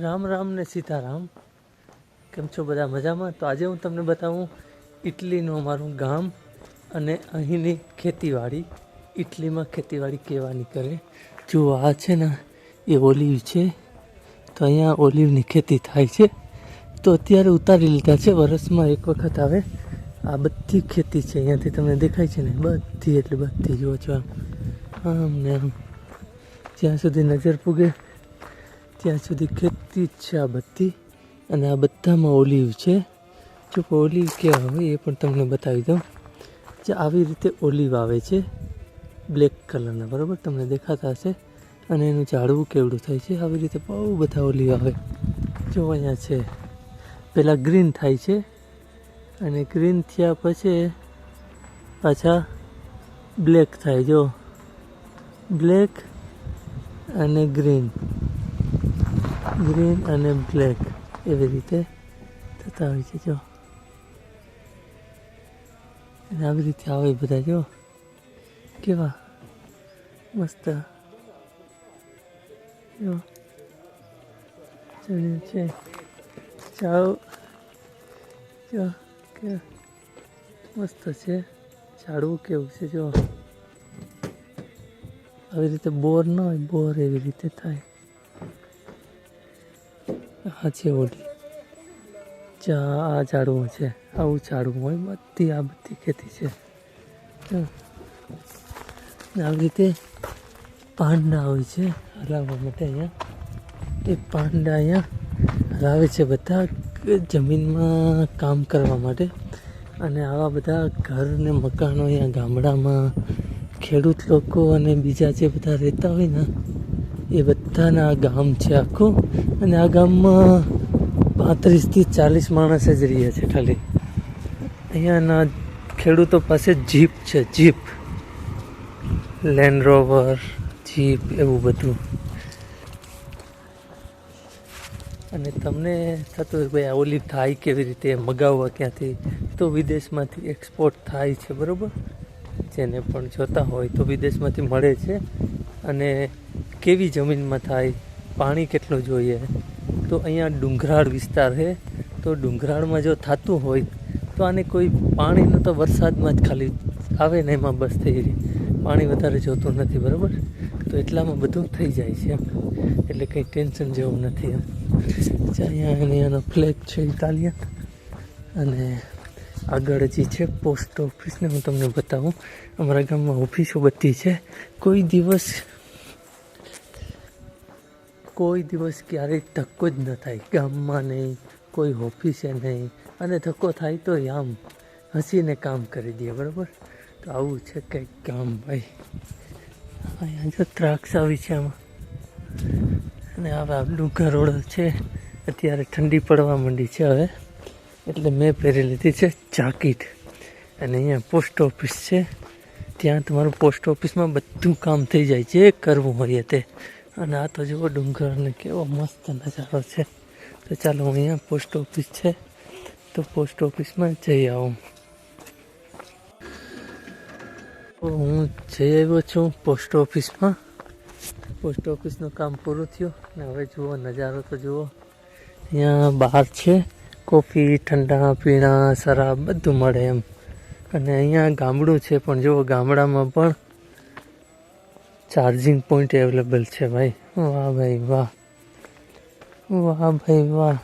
રામ રામ ને સીતારામ. કેમ છો બધા મજામાં? તો આજે હું તમને બતાવું ઇટલીનું અમારું ગામ અને અહીંની ખેતીવાડી. ઇટલીમાં ખેતીવાડી કહેવાની કરે. જો આ છે ને, એ ઓલિવ છે. તો અહીંયા ઓલિવની ખેતી થાય છે. તો અત્યારે ઉતારી લીધા છે. વરસમાં એક વખત આવે. આ બધી ખેતી છે. અહીંયાથી તમને દેખાય છે ને? બધી, એટલે બધી જુઓ છો આમ. આમ ને આમ. જ્યાં સુધી નજર પૂગે ત્યાં સુધી ખેતી જ છે આ બધી. અને આ બધામાં ઓલિવ છે. જો ઓલિવ કેવા હોય એ પણ તમને બતાવી દઉં. જે આવી રીતે ઓલિવ આવે છે, બ્લેક કલરના, બરાબર? તમને દેખાતા હશે. અને એનું ઝાડવું કેવડું થાય છે, આવી રીતે બહુ બધા ઓલિવ આવે. જો અહીંયા છે પહેલાં ગ્રીન થાય છે. અને ગ્રીન થયા પછી પાછા બ્લેક થાય. જો, બ્લેક અને ગ્રીન. ગ્રીન અને બ્લેક એવી રીતે થતા હોય છે, જો. અને આવી રીતે આવે બધા, જો. કેવા? મસ્ત. જો. ચણ્યું છે. ચાવ જો, કે મસ્ત છે. ઝાડવું કેવું છે, જો. આવી રીતે બોર ન હોય, બોર એવી રીતે થાય. આ ઓલી ચા આ ઝાડવું છે, આવું ઝાડવું હોય, બધી આ બધી ખેતી છે. આવી રીતે પાંડા હોય છે, હલાવવા માટે અહીંયા. એ પાંડા અહીંયા હલાવે છે બધા જમીનમાં કામ કરવા માટે. અને આવા બધા ઘર ને મકાનો અહીંયા ગામડામાં ખેડૂત લોકો અને બીજા જે બધા રહેતા હોય ને એ બધાના આ ગામ છે આખું. અને આ ગામમાં પાંત્રીસથી ચાલીસ માણસ જ રહ્યા છે ખાલી. અહીંયાના ખેડૂતો પાસે જીપ છે, જીપ. લેન્ડ રોવર જીપ એવું બધું. અને તમને થતું હોય ભાઈ આ ઓલી થાય કેવી રીતે મગાવવા ક્યાંથી? તો વિદેશમાંથી એક્સપોર્ટ થાય છે, બરાબર? જેને પણ જોતા હોય તો વિદેશમાંથી મળે છે. અને કેવી જમીનમાં થાય, પાણી કેટલું જોઈએ? તો અહીંયા ડુંગરાળ વિસ્તાર છે. તો ડુંગરાળમાં જો થતું હોય, તો આને કોઈ પાણીનું તો વરસાદમાં જ ખાલી આવે ને એમાં બસ થઈ રહી. પાણી વધારે જોતું નથી, બરાબર? તો એટલામાં બધું થઈ જાય છે. એમ એટલે કંઈ ટેન્શન જેવું નથી. એમ અહીંયા અહીંયા અહીંયાનો ફ્લેગ છે ઇટાલિયન. અને આગળ જે છે પોસ્ટ ઓફિસને હું તમને બતાવું. અમારા ગામમાં ઓફિસો બધી છે. કોઈ દિવસ કોઈ દિવસ ક્યારેય ધક્કો જ ન થાય ગામમાં નહીં, કોઈ ઓફિસે નહીં. અને ધક્કો થાય તો આમ હસીને કામ કરી દે, બરાબર? તો આવું છે કંઈક કામ, ભાઈ. અહીંયા જો ત્રાક્ષ આવી છે આમાં. અને આવા ડુંગર રોડ છે. અત્યારે ઠંડી પડવા માંડી છે હવે. એટલે મેં પહેરી લીધી છે જાકીટ. અને અહીંયા પોસ્ટ ઓફિસ છે. ત્યાં તમારું પોસ્ટ ઓફિસમાં બધું કામ થઈ જાય જે કરવું હોય તે. અને આ તો જુઓ ડુંગર ને કેવો મસ્ત નજારો છે. તો ચાલો અહીંયા પોસ્ટ ઓફિસ છે. તો પોસ્ટ ઓફિસમાં જઈ આવું. હું જઈ આવ્યો છું પોસ્ટ ઓફિસમાં પોસ્ટ ઓફિસનું કામ પૂરું થયું ને હવે જુઓ નજારો તો જુઓ. અહીંયા બહાર છે. કોફી, ઠંડા, પીણા, શરાબ બધું મળે એમ. અને અહીંયા ગામડું છે પણ જુઓ ગામડામાં પણ ચાર્જિંગ પોઈન્ટ અવેલેબલ છે ભાઈ. વાહ ભાઈ વાહ. વાહ ભાઈ વાહ.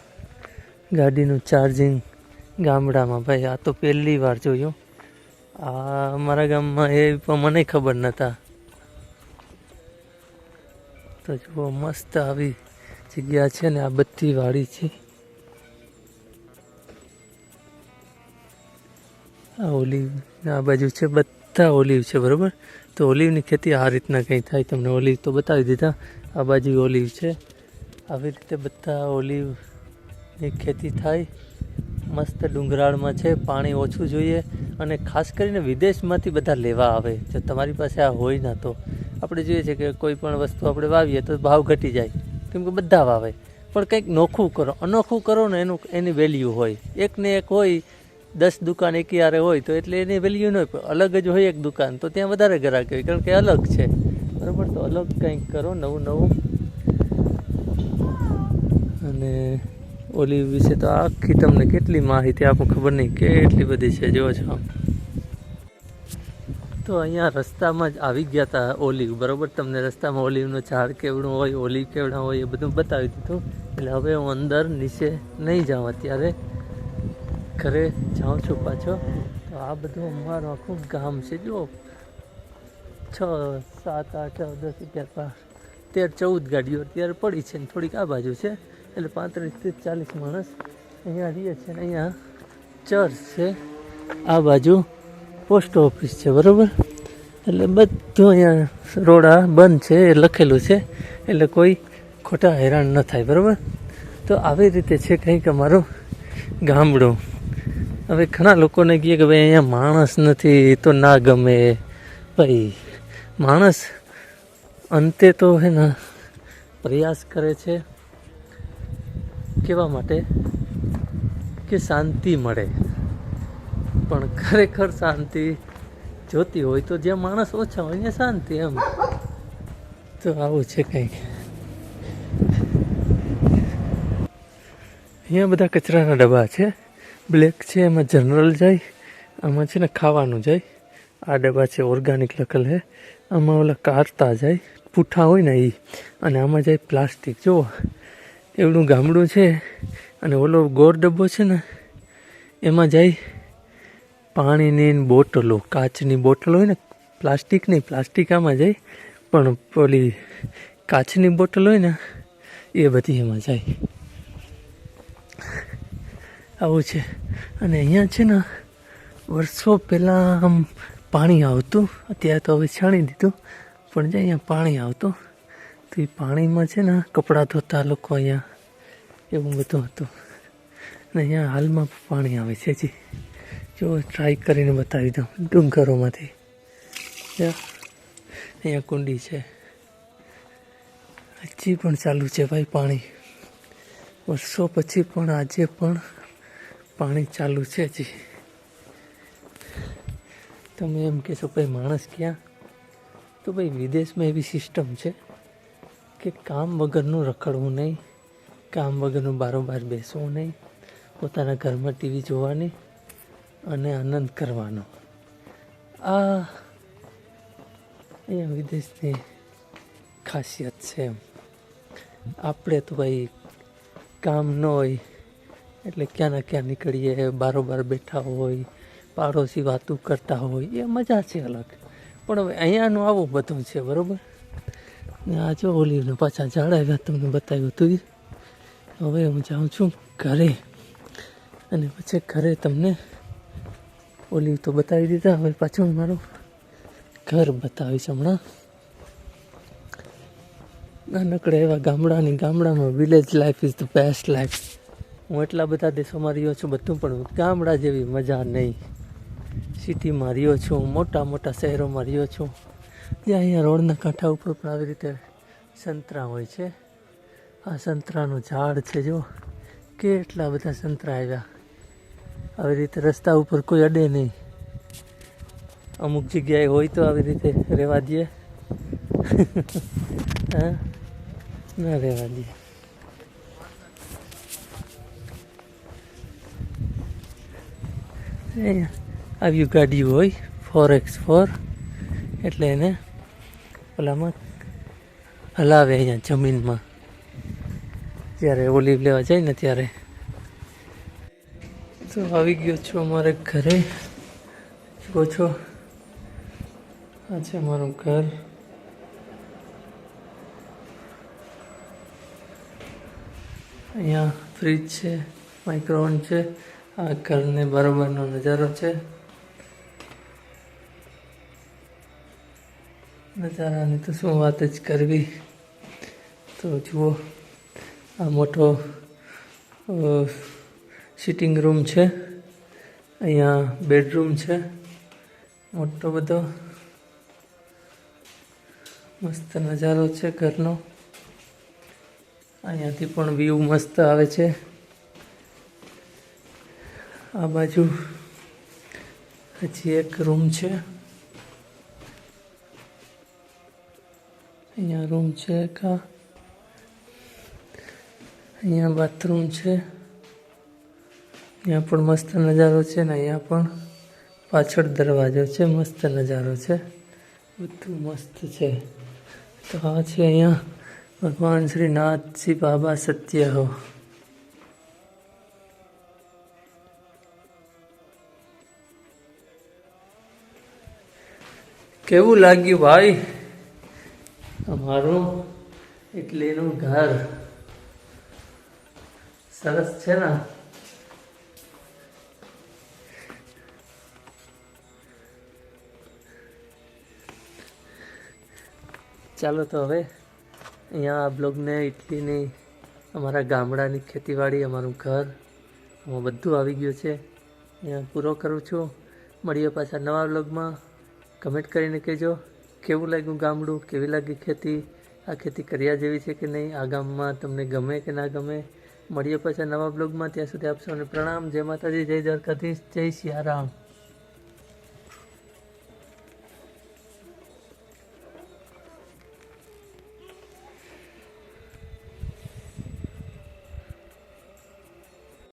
ગાડીનું ચાર્જિંગ ગામડામાં ભાઈ, આ તો પહેલી વાર જોયું. આ અમારા ગામમાં એ પણ મને ખબર નહોતા તો જુઓ, મસ્ત આવી જગ્યા છે ને, આ બધી વાડી છે. આ ઓલી, આ બાજુ છે બધા ઓલિવ છે, બરાબર? તો ઓલિવની ખેતી આ રીતના કંઈ થાય તમને? ઓલિવ તો બતાવી દીધા. આ બાજુ ઓલિવ છે. આવી રીતે બધા ઓલિવની ખેતી થાય. મસ્ત ડુંગરાળમાં છે, પાણી ઓછું જોઈએ અને ખાસ કરીને વિદેશમાંથી બધા લેવા આવે. જો તમારી પાસે આ હોય ના તો. આપણે જોઈએ છે કે કોઈ પણ વસ્તુ આપણે વાવીએ તો ભાવ ઘટી જાય. કેમ કે બધા વાવે. પણ કંઈક નોખું કરો. અનોખું કરો ને એનું, એની વેલ્યુ હોય. એક ને એક હોય દસ દુકાન એક યારે હોય તો એટલે એની વેલ્યુ ન હોય અલગ જ હોય એક દુકાન, તો ત્યાં વધારે ગ્રાહક હોય, કારણ કે અલગ છે. બરાબર? તો અલગ કંઈક કરો, નવું નવું. અને ઓલી વિશે તો આખી તમને કેટલી માહિતી આપું ખબર નહીં, કેટલી બધી છે જો છો. આમ તો અહીંયા રસ્તામાં જ આવી ગયા હતા ઓલિવ બરાબર? તમને રસ્તામાં ઓલિવનો ઝાડ કેવડું હોય ઓલિવ કેવડા હોય એ બધું બતાવી દીધું. એટલે હવે હું અંદર નીચે નહીં જાઉં અત્યારે. ઘરે જાઉં છું પાછો. તો આ બધું અમારું આખું ગામ છે જો છ, સાત, આઠ દસ, અગિયાર, બાર, તેર, ચૌદ ગાડીઓ અત્યારે પડી છે ને થોડીક આ બાજુ છે. એટલે પાંત્રીસથી ચાલીસ માણસ અહીંયા રહીએ છે ને અહીંયા ચર્ચ છે. આ બાજુ પોસ્ટ ઓફિસ છે, બરાબર? એટલે બધું અહીંયા રોડા બંધ છે, એ લખેલું છે. એટલે કોઈ ખોટા હેરાન ન થાય, બરાબર? તો આવી રીતે છે કંઈક અમારું ગામડું. હવે ઘણા લોકોને કહે કે ભાઈ, અહીંયા માણસ નથી તો ના ગમે. ભાઈ, માણસ અંતે તો હે ને પ્રયાસ કરે છે કેવા માટે કે શાંતિ મળે. પણ ખરેખર શાંતિ જોતી હોય તો જ્યાં માણસ ઓછા હોય, ત્યાં શાંતિ એમ. તો આવું છે કંઈક. અહીંયા બધા કચરાના ડબ્બા છે. બ્લેક છે, એમાં જનરલ જાય, આમાં છે ને ખાવાનું જાય. આ ડબ્બા છે ઓર્ગાનિક લખેલ છે આમાં ઓલા કારતા જાય, પૂઠા હોય ને એ અને આમાં જાય પ્લાસ્ટિક. જુઓ એવડું ગામડું છે અને ઓલો ગોળ ડબ્બો છે ને, એમાં જાય પાણીની બોટલો, કાચની બોટલ હોય ને, પ્લાસ્ટિક નહીં, પ્લાસ્ટિક આમાં જાય, પણ ઓલી કાચની બોટલ હોય ને, એ બધી એમાં જાય. આવું છે. અને અહીંયા છે ને, વર્ષો પહેલાં આમ પાણી આવતું, અત્યારે તો હવે છાણી દીધું, પણ જે અહીંયા પાણી આવતું, તો એ પાણીમાં છે ને કપડાં ધોતા લોકો અહીંયા એવું બધું હતું. અને અહીંયા હાલમાં પાણી આવે છે જી જો ટ્રાય કરીને બતાવી દઉં, ડુંગરોમાંથી. અહીંયા કુંડી છે. હજી પણ ચાલુ છે ભાઈ પાણી. વર્ષો પછી પણ આજે પણ પાણી ચાલુ છે હજી તમે એમ કહેશો, ભાઈ, માણસ ક્યાં? તો ભાઈ, વિદેશમાં એવી સિસ્ટમ છે કે કામ વગરનું રખડવું નહીં, કામ વગરનું બારોબાર બેસવું નહીં, પોતાના ઘરમાં ટીવી જોવાની અને આનંદ કરવાનો. આ અહીંયા વિદેશની ખાસિયત છે એમ. આપણે તો ભાઈ, કામ ન હોય એટલે ક્યાં ના ક્યાં નીકળીએ, બારોબાર બેઠા હોય, પાડોશી વાતું કરતા હોય, એ મજા છે અલગ. પણ હવે અહીંયાનું આવું બધું છે, બરાબર? ને આ જો ઓલીને પાછા આવ્યા તમને બતાવ્યું હતું. હવે હું જાઉં છું ઘરે. અને પછી ઘરે તમને ઓલી તો બતાવી દીધા, હવે પાછું મારું ઘર બતાવીશ હમણાં. નાનકડા એવા ગામડાની ગામડામાં village life is the best life હું એટલા બધા દેશોમાં રહ્યો છું, બધું પણ ગામડા જેવી મજા નહીં. સિટીમાં રહ્યો છું, મોટા મોટા શહેરોમાં રહ્યો છું. જ્યાં અહીંયા રોડના કાંઠા ઉપર પણ આવી રીતે સંતરા હોય છે. આ સંતરાનું ઝાડ છે જો. કેટલા બધા સંતરા આવ્યા. આવી રીતે રસ્તા ઉપર કોઈ અડે નહીં. અમુક જગ્યાએ હોય તો આવી રીતે રહેવા દઈએ હા? ના રહેવા દે. આવ્યું ગાડીઓ હોય ફોર એક્સ ફોર એટલે એને ઓલામાં હલાવે અહીંયા જમીનમાં. જ્યારે ઓલિવ લેવા જાય ને ત્યારે. તો આવી ગયો છું અમારે ઘરે. જુઓ છો. આ છે મારું ઘર. અહીંયા ફ્રીજ છે માઇક્રોવન છે. આ ઘરને બરોબરનો નજારો છે. નજારાની તો શું વાત જ કરવી? તો જુઓ, આ મોટો સિટિંગ રૂમ છે. અહીંયા બેડરૂમ છે. મોટો બધો. મસ્ત નજારો છે ઘરનો. અહીંયાથી પણ વ્યૂ મસ્ત આવે છે. આ બાજુ હજી એક રૂમ છે. અહીંયા રૂમ છે એક, અહીંયા બાથરૂમ છે. અહીંયા પણ મસ્ત નજારો છે ને અહીંયા પણ પાછળ દરવાજો છે, મસ્ત નજારો છે. બધું મસ્ત છે. તો આ છે અહીંયા ભગવાન શ્રી નાથજી બાબા સત્ય હો. કેવું લાગ્યું ભાઈ? અમારું ઇટલીનું ઘર. સરસ છે ને? ચાલો તો હવે અહીંયા આ બ્લોગને ઇટલીની અમારા ગામડાની ખેતીવાડી, અમારું ઘર, આમાં બધું આવી ગયું છે. અહીંયા પૂરો કરું છું. મળીએ પાછા નવા બ્લોગમાં. કમેન્ટ કરીને કહેજો, કેવું લાગ્યું ગામડું? કેવી લાગી ખેતી? આ ખેતી કર્યા જેવી છે કે નહીં? આ ગામમાં તમને ગમે કે ના ગમે? મળીએ પાછા નવા બ્લોગમાં. ત્યાં સુધી આપશો અને પ્રણામ. જય માતાજી, જય દ્વારકાધીશ, જય સિયારામ.